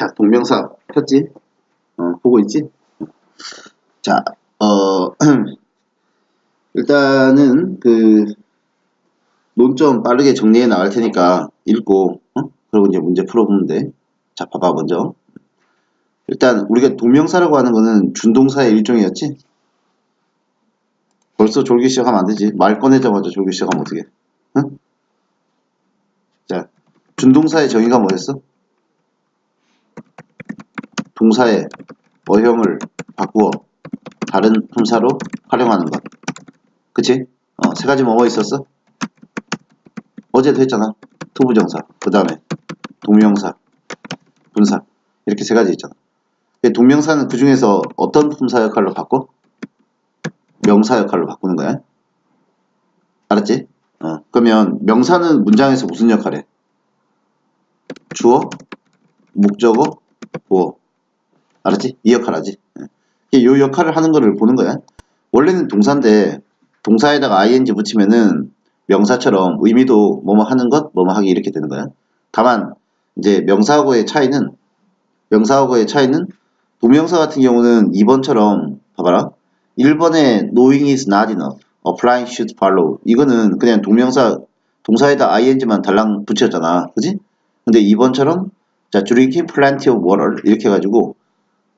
자, 동명사 폈지? 어, 보고 있지? 자, 어, 일단은 그 논점 빠르게 정리해 나갈 테니까 읽고, 어? 그리고 이제 문제 풀어보면 돼. 자, 봐봐, 먼저. 일단 우리가 동명사라고 하는 거는 준동사의 일종이었지? 벌써 졸기 시작하면 안 되지. 말 꺼내자마자 졸기 시작하면 어떡해. 응? 자, 준동사의 정의가 뭐였어? 동사의 어형을 바꾸어 다른 품사로 활용하는 것. 그치? 어, 세 가지 뭐뭐 있었어? 어제도 했잖아. 투부정사, 그 다음에 동명사, 분사. 이렇게 세 가지 있잖아. 동명사는 그 중에서 어떤 품사 역할로 바꿔? 명사 역할로 바꾸는 거야. 알았지? 어, 그러면 명사는 문장에서 무슨 역할 해? 주어, 목적어, 보어. 알았지? 이 역할 하지. 예. 이 역할을 하는 거를 보는 거야. 원래는 동사인데 동사에다가 ing 붙이면은 명사처럼 의미도 뭐뭐 하는 것, 뭐뭐 하기 이렇게 되는 거야. 다만 이제 명사하고의 차이는 명사하고의 차이는 동명사 같은 경우는 2번처럼 봐봐라. 1번에 knowing is not enough, applying should follow. 이거는 그냥 동명사 동사에다 ing만 달랑 붙였잖아. 그지? 근데 2번처럼 자, drinking plenty of water 이렇게 해가지고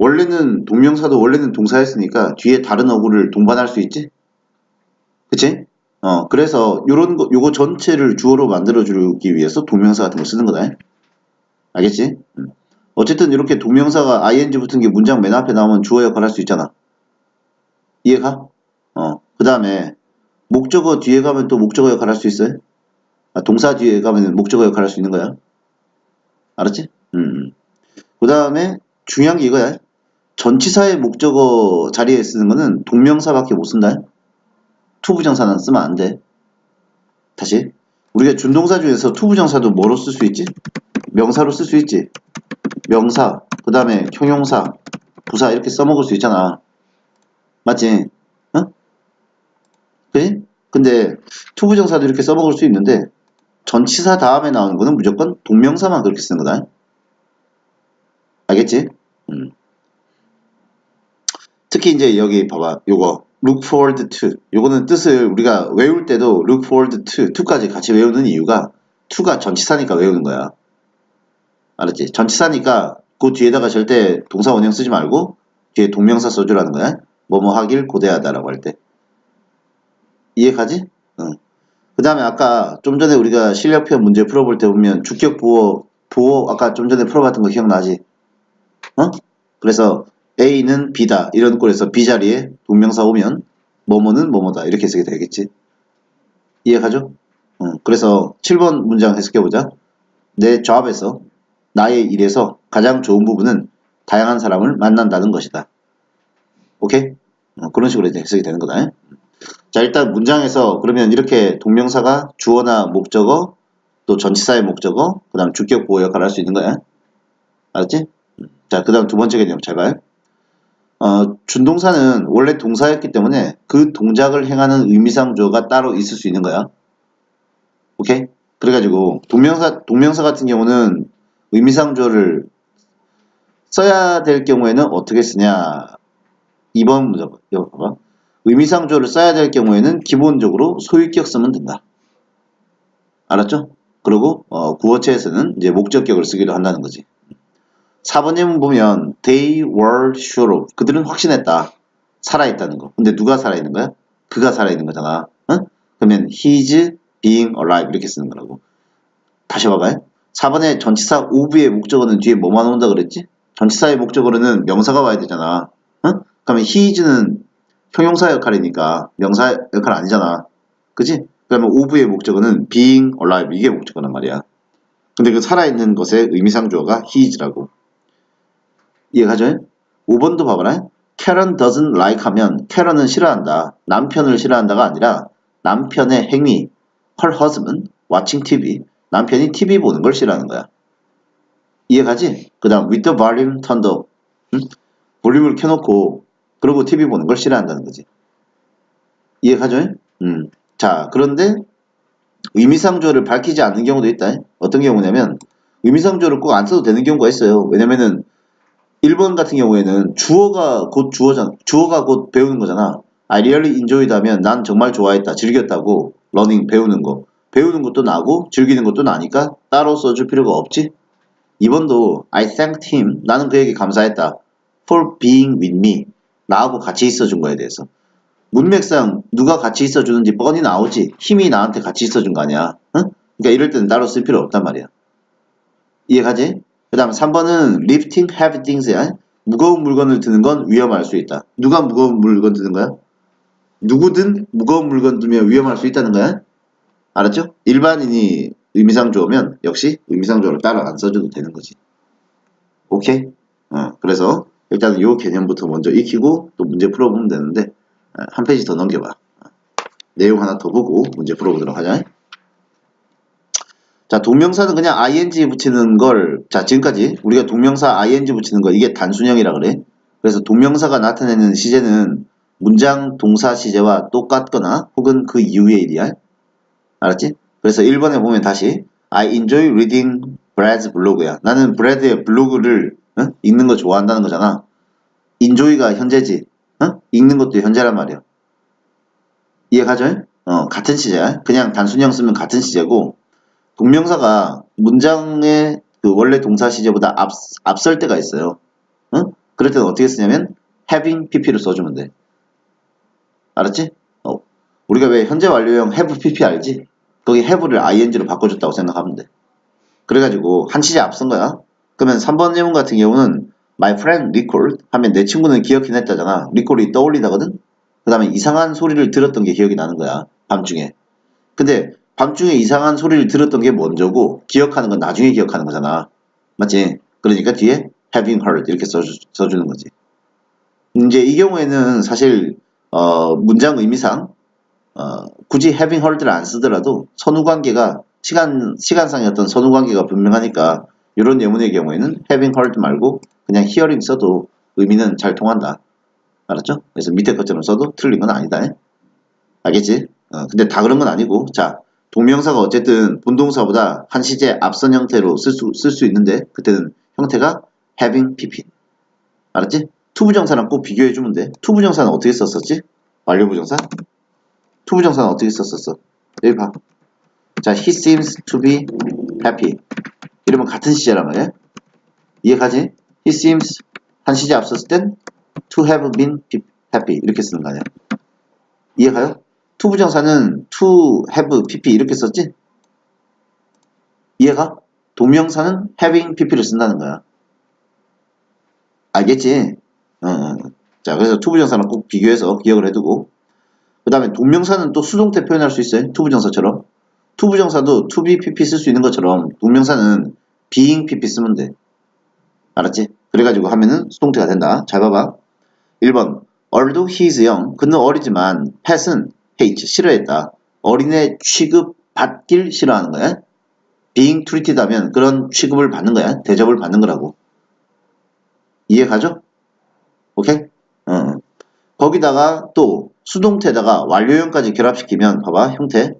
원래는 동명사도 원래는 동사였으니까 뒤에 다른 어구를 동반할 수 있지? 그치? 어, 그래서 요런 거, 요거 전체를 주어로 만들어주기 위해서 동명사 같은 거 쓰는 거다. 알겠지? 음. 어쨌든 이렇게 동명사가 ing 붙은 게 문장 맨 앞에 나오면 주어 역할 할 수 있잖아. 이해가? 어, 그 다음에 목적어 뒤에 가면 또 목적어 역할 할 수 있어요? 아, 동사 뒤에 가면 목적어 역할 할 수 있는 거야. 알았지? 음. 그 다음에 중요한 게 이거야. 전치사의 목적어 자리에 쓰는 거는 동명사밖에 못 쓴다. 투부정사는 쓰면 안 돼. 다시. 우리가 준동사 중에서 투부정사도 뭐로 쓸 수 있지? 명사로 쓸 수 있지. 명사, 그 다음에 형용사, 부사 이렇게 써먹을 수 있잖아. 맞지? 응? 그지? 근데 투부정사도 이렇게 써먹을 수 있는데 전치사 다음에 나오는 거는 무조건 동명사만 그렇게 쓰는 거다. 알겠지? 음. 특히 이제 여기 봐봐. 요거 look forward to 요거는 뜻을 우리가 외울 때도 look forward to to까지 같이 외우는 이유가 to가 전치사니까 외우는 거야. 알았지? 전치사니까 그 뒤에다가 절대 동사 원형 쓰지 말고 뒤에 동명사 써주라는 거야. 뭐뭐 하길 고대하다라고 할 때. 이해가지? 응. 그 다음에 아까 좀 전에 우리가 실력표 문제 풀어볼 때 보면 주격 보호, 보호 아까 좀 전에 풀어봤던 거 기억나지? 어? 그래서 A는 B다 이런 꼴에서 B 자리에 동명사 오면 뭐뭐는 뭐뭐다 이렇게 쓰게 되겠지. 이해가죠? 응. 그래서 7번 문장 해석해보자. 내 조합에서 나의 일에서 가장 좋은 부분은 다양한 사람을 만난다는 것이다. 오케이? 어, 그런 식으로 이제 해석이 되는 거다. 자, 일단 문장에서 그러면 이렇게 동명사가 주어나 목적어, 또 전치사의 목적어, 그 다음 주격 보호 역할을 할 수 있는 거야. 알았지? 자, 그 다음 두 번째 개념 잘 봐요. 어, 준동사는 원래 동사였기 때문에 그 동작을 행하는 의미상 주어가 따로 있을 수 있는 거야. 오케이? 그래가지고 동명사, 동명사 같은 경우는 의미상 주어를 써야 될 경우에는 어떻게 쓰냐. 2번 문제 봐봐. 의미상 주어를 써야 될 경우에는 기본적으로 소유격 쓰면 된다. 알았죠? 그리고 어, 구어체에서는 이제 목적격을 쓰기도 한다는 거지. 4번 예문 보면 they were sure of 그들은 확신했다. 살아있다는 거. 근데 누가 살아있는 거야? 그가 살아있는 거잖아. 어? 그러면 his being alive 이렇게 쓰는 거라고. 다시 봐봐요. 4번에 전치사 of의 목적어는 뒤에 뭐만 온다 그랬지? 전치사의 목적어로는 명사가 와야 되잖아. 어? 그러면 his는 형용사 역할이니까 명사 역할 아니잖아. 그지? 그러면 of의 목적어는 being alive 이게 목적어란 말이야. 근데 그 살아있는 것의 의미상 주어가 his라고. 이해가죠? 5번도 봐봐라. Karen doesn't like 하면 Karen은 싫어한다. 남편을 싫어한다가 아니라 남편의 행위, her husband, watching TV, 남편이 TV 보는 걸 싫어하는 거야. 이해가지? 그 다음 with the volume turned up. 응? 볼륨을 켜놓고 그리고 TV 보는 걸 싫어한다는 거지. 이해가죠? 음. 자, 그런데 의미상 주어를 밝히지 않는 경우도 있다. 어떤 경우냐면 의미상조를 꼭 안 써도 되는 경우가 있어요. 왜냐면은 1번 같은 경우에는 주어가 곧 주어잖아. 주어가 곧 배우는 거잖아. I really enjoyed 하면 난 정말 좋아했다. 즐겼다고. learning 배우는 거. 배우는 것도 나고 즐기는 것도 나니까 따로 써줄 필요가 없지. 2번도 I thanked him. 나는 그에게 감사했다. for being with me. 나하고 같이 있어준 거에 대해서. 문맥상 누가 같이 있어주는지 뻔히 나오지. 힘이 나한테 같이 있어준 거 아니야. 응? 그러니까 이럴 때는 따로 쓸 필요 없단 말이야. 이해가지? 그 다음 3번은 lifting heavy things야. 무거운 물건을 드는 건 위험할 수 있다. 누가 무거운 물건 드는 거야? 누구든 무거운 물건 들면 위험할 수 있다는 거야. 알았죠? 일반인이 의미상조면 역시 의미상조를 따로 안 써줘도 되는 거지. 오케이? 어, 그래서 일단은 요 개념부터 먼저 익히고 또 문제 풀어보면 되는데 어, 한 페이지 더 넘겨봐. 어, 내용 하나 더 보고 문제 풀어보도록 하자. 자, 동명사는 그냥 ing 붙이는 걸, 자, 지금까지 우리가 동명사 ing 붙이는 거, 이게 단순형이라 그래. 그래서 동명사가 나타내는 시제는 문장 동사 시제와 똑같거나 혹은 그 이후의 일이야. 알았지? 그래서 1번에 보면 다시 I enjoy reading Brad's blog야. 나는 브래드의 블로그를 어? 읽는 거 좋아한다는 거잖아. enjoy가 현재지. 어? 읽는 것도 현재란 말이야. 이해 가죠? 어, 같은 시제야. 그냥 단순형 쓰면 같은 시제고 동명사가 문장의 그 원래 동사 시제보다 앞, 앞설 때가 있어요. 응? 그럴 때는 어떻게 쓰냐면 having pp를 써주면 돼. 알았지? 어, 우리가 왜 현재 완료형 have pp 알지? 거기 have를 ing로 바꿔줬다고 생각하면 돼. 그래가지고 한 시제 앞선 거야. 그러면 3번 예문 같은 경우는 my friend recalled 하면 내 친구는 기억해 냈다잖아. recall이 떠올리다거든? 그 다음에 이상한 소리를 들었던 게 기억이 나는 거야. 밤중에. 근데 밤중에 이상한 소리를 들었던 게 먼저고 기억하는 건 나중에 기억하는 거잖아. 맞지? 그러니까 뒤에 having heard 이렇게 써주, 써주는 거지. 이제 이 경우에는 사실 어, 문장 의미상 어, 굳이 having heard를 안 쓰더라도 선후 관계가 시간 시간상의 어떤 선후 관계가 분명하니까 이런 예문의 경우에는 having heard 말고 그냥 hearing 써도 의미는 잘 통한다. 알았죠? 그래서 밑에 것처럼 써도 틀린 건 아니다. 알겠지? 어, 근데 다 그런 건 아니고 자 동명사가 어쨌든 본동사보다 한 시제 앞선 형태로 쓸수 쓸 수 있는데 그때는 형태가 having pp 알았지? 투부정사랑 꼭 비교해 주면 돼. 투부정사는 어떻게 썼었지? 완료부정사? 투부정사는 어떻게 썼었어? 여기 봐. 자, he seems to be happy. 이러면 같은 시제란 말이야. 이해 가지? he seems 한 시제 앞섰을 땐 to have been happy 이렇게 쓰는 거 아니야. 이해 가요? 투부정사는 to have pp 이렇게 썼지? 이해가? 동명사는 having pp를 쓴다는 거야. 알겠지? 어, 어. 자, 그래서 투부정사랑 꼭 비교해서 기억을 해두고 그 다음에 동명사는 또 수동태 표현할 수 있어요. 투부정사처럼. 투부정사도 to be pp 쓸 수 있는 것처럼 동명사는 being pp 쓰면 돼. 알았지? 그래가지고 하면은 수동태가 된다. 잘 봐봐. 1번 Although he is young, 그는 어리지만 Pat은 hate, 싫어했다. 어린애 취급 받길 싫어하는 거야. being treated 하면 그런 취급을 받는 거야. 대접을 받는 거라고. 이해 가죠? 오케이? 어. 거기다가 또 수동태에다가 완료형까지 결합시키면 봐봐 형태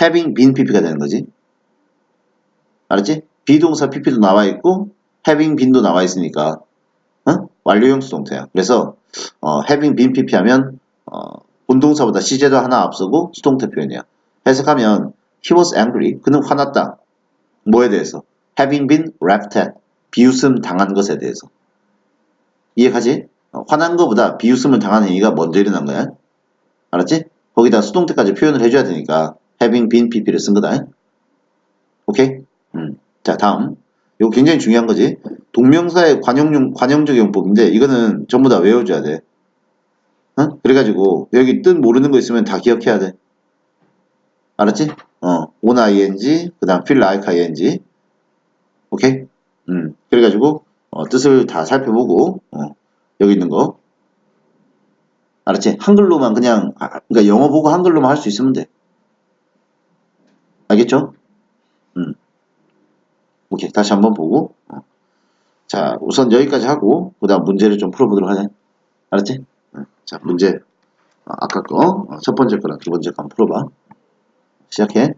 having been pp가 되는 거지. 알았지? 비동사 pp도 나와 있고 having been도 나와 있으니까 어? 완료형 수동태야. 그래서 어, having been pp 하면 어, 본동사보다 시제도 하나 앞서고 수동태 표현이야. 해석하면 he was angry. 그는 화났다. 뭐에 대해서? having been laughed at. 비웃음 당한 것에 대해서. 이해가지? 어, 화난 것보다 비웃음을 당한 행위가 먼저 일어난 거야. 알았지? 거기다 수동태까지 표현을 해줘야 되니까 having been pp를 쓴 거다. 오케이? 음. 자 다음 이거 굉장히 중요한 거지. 동명사의 관용용, 관용적 용법인데 이거는 전부 다 외워줘야 돼. 어? 그래가지고 여기 뜻 모르는 거 있으면 다 기억해야 돼. 알았지? 어, on ing, 그 다음 feel like ing. 오케이? 음, 그래가지고 어, 뜻을 다 살펴보고 어, 여기 있는 거 알았지? 한글로만 그냥 아, 그러니까 영어 보고 한글로만 할 수 있으면 돼. 알겠죠? 음. 오케이 다시 한번 보고 어. 자 우선 여기까지 하고 그 다음 문제를 좀 풀어보도록 하자 알았지? 어, 자 문제. 어, 아까 거 첫 번째 거랑 두 번째 거 한번 풀어봐. 시작해